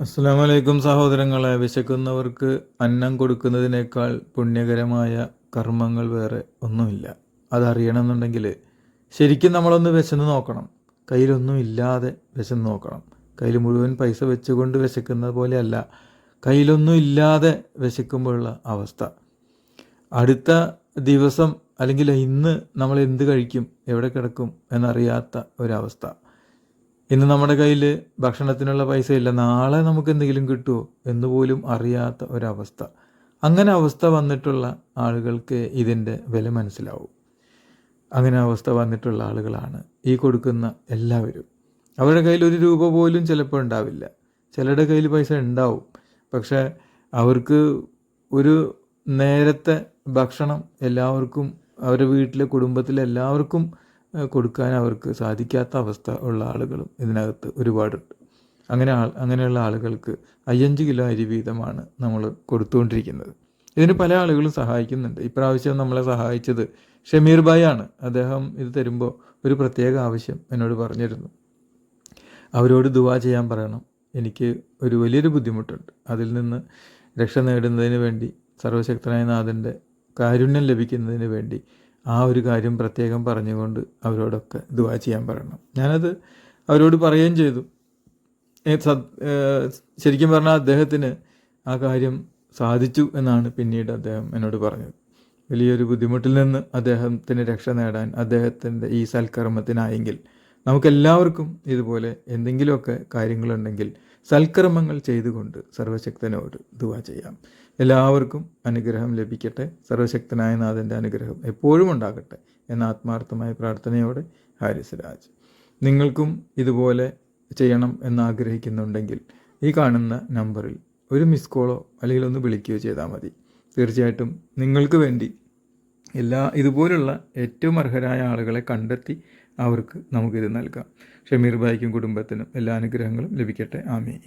അസ്സാമലൈക്കും സഹോദരങ്ങളെ വിശക്കുന്നവർക്ക് അന്നം കൊടുക്കുന്നതിനേക്കാൾ പുണ്യകരമായ കർമ്മങ്ങൾ വേറെ ഒന്നുമില്ല. അതറിയണമെന്നുണ്ടെങ്കിൽ ശരിക്കും നമ്മളൊന്ന് വിശന്ന് നോക്കണം. കയ്യിലൊന്നും ഇല്ലാതെ വിശന്ന് നോക്കണം. കയ്യിൽ മുഴുവൻ പൈസ വെച്ചുകൊണ്ട് വിശക്കുന്നത് പോലെയല്ല കയ്യിലൊന്നും ഇല്ലാതെ വിശക്കുമ്പോഴുള്ള അവസ്ഥ. അടുത്ത ദിവസം അല്ലെങ്കിൽ ഇന്ന് നമ്മൾ എന്ത് കഴിക്കും എവിടെ കിടക്കും എന്നറിയാത്ത ഒരവസ്ഥ. ഇന്ന് നമ്മുടെ കയ്യിൽ ഭക്ഷണത്തിനുള്ള പൈസ ഇല്ല നാളെ നമുക്ക് എന്തെങ്കിലും കിട്ടുമോ എന്ന് പോലും അറിയാത്ത ഒരവസ്ഥ. അങ്ങനെ അവസ്ഥ വന്നിട്ടുള്ള ആളുകൾക്ക് ഇതിന്റെ വില മനസ്സിലാവും. അങ്ങനെ അവസ്ഥ വന്നിട്ടുള്ള ആളുകളാണ് ഈ കൊടുക്കുന്ന എല്ലാവരും. അവരുടെ കയ്യിൽ ഒരു രൂപ പോലും ചിലപ്പോൾ ഉണ്ടാവില്ല. ചിലരുടെ കയ്യിൽ പൈസ ഉണ്ടാവും. പക്ഷേ അവർക്ക് ഒരു നേരത്തെ ഭക്ഷണം എല്ലാവർക്കും അവരുടെ വീട്ടിലെ കുടുംബത്തിലെ എല്ലാവർക്കും കൊടുക്കാൻ അവർക്ക് സാധിക്കാത്ത അവസ്ഥ ഉള്ള ആളുകളും ഇതിനകത്ത് ഒരുപാടുണ്ട്. അങ്ങനെ ആൾ അങ്ങനെയുള്ള ആളുകൾക്ക് അയ്യഞ്ച് കിലോ അരി വീതമാണ് നമ്മൾ കൊടുത്തുകൊണ്ടിരിക്കുന്നത്. ഇതിന് പല ആളുകളും സഹായിക്കുന്നുണ്ട്. ഇപ്രാവശ്യം നമ്മളെ സഹായിച്ചത് ഷമീർ ഭായ് ആണ് അദ്ദേഹം ഇത് തരുമ്പോൾ ഒരു പ്രത്യേക ആവശ്യം എന്നോട് പറഞ്ഞിരുന്നു. അവരോട് ദുവാ ചെയ്യാൻ പറയണം. എനിക്ക് ഒരു വലിയൊരു ബുദ്ധിമുട്ടുണ്ട്. അതിൽ നിന്ന് രക്ഷ നേടുന്നതിന് വേണ്ടി സർവശക്തനായ നാഥന്റെ കാരുണ്യം ലഭിക്കുന്നതിന് വേണ്ടി ആ ഒരു കാര്യം പ്രത്യേകം പറഞ്ഞുകൊണ്ട് അവരോടൊക്കെ ദുവാ ചെയ്യാൻ പറയണം. ഞാനത് അവരോട് പറയുകയും ചെയ്തു. ശരിക്കും പറഞ്ഞാൽ അദ്ദേഹത്തിന് ആ കാര്യം സാധിച്ചു എന്നാണ് പിന്നീട് അദ്ദേഹം എന്നോട് പറഞ്ഞത്. വലിയൊരു ബുദ്ധിമുട്ടിൽ നിന്ന് അദ്ദേഹത്തിന് രക്ഷ നേടാൻ അദ്ദേഹത്തിന്റെ ഈ സൽക്കർമ്മത്തിനായെങ്കിൽ നമുക്കെല്ലാവർക്കും ഇതുപോലെ എന്തെങ്കിലുമൊക്കെ കാര്യങ്ങളുണ്ടെങ്കിൽ സൽക്കർമ്മങ്ങൾ ചെയ്തുകൊണ്ട് സർവശക്തനോട് ദുവാ ചെയ്യാം. എല്ലാവർക്കും അനുഗ്രഹം ലഭിക്കട്ടെ. സർവശക്തനായ നാഥന്റെ അനുഗ്രഹം എപ്പോഴും ഉണ്ടാകട്ടെ എന്ന ആത്മാർത്ഥമായ പ്രാർത്ഥനയോടെ ഹാരിസ് രാജ് നിങ്ങൾക്കും ഇതുപോലെ ചെയ്യണം എന്നാഗ്രഹിക്കുന്നുണ്ടെങ്കിൽ ഈ കാണുന്ന നമ്പറിൽ ഒരു മിസ് കോളോ അല്ലെങ്കിൽ ഒന്ന് വിളിക്കുകയോ ചെയ്താൽ മതി. തീർച്ചയായിട്ടും നിങ്ങൾക്ക് വേണ്ടി എല്ലാ ഇതുപോലുള്ള ഏറ്റവും അർഹരായ ആളുകളെ കണ്ടെത്തി അവർക്ക് നമുക്കിത് നൽകാം. ഷമീർ ഭായിക്കും കുടുംബത്തിനും എല്ലാ അനുഗ്രഹങ്ങളും ലഭിക്കട്ടെ. ആമീൻ.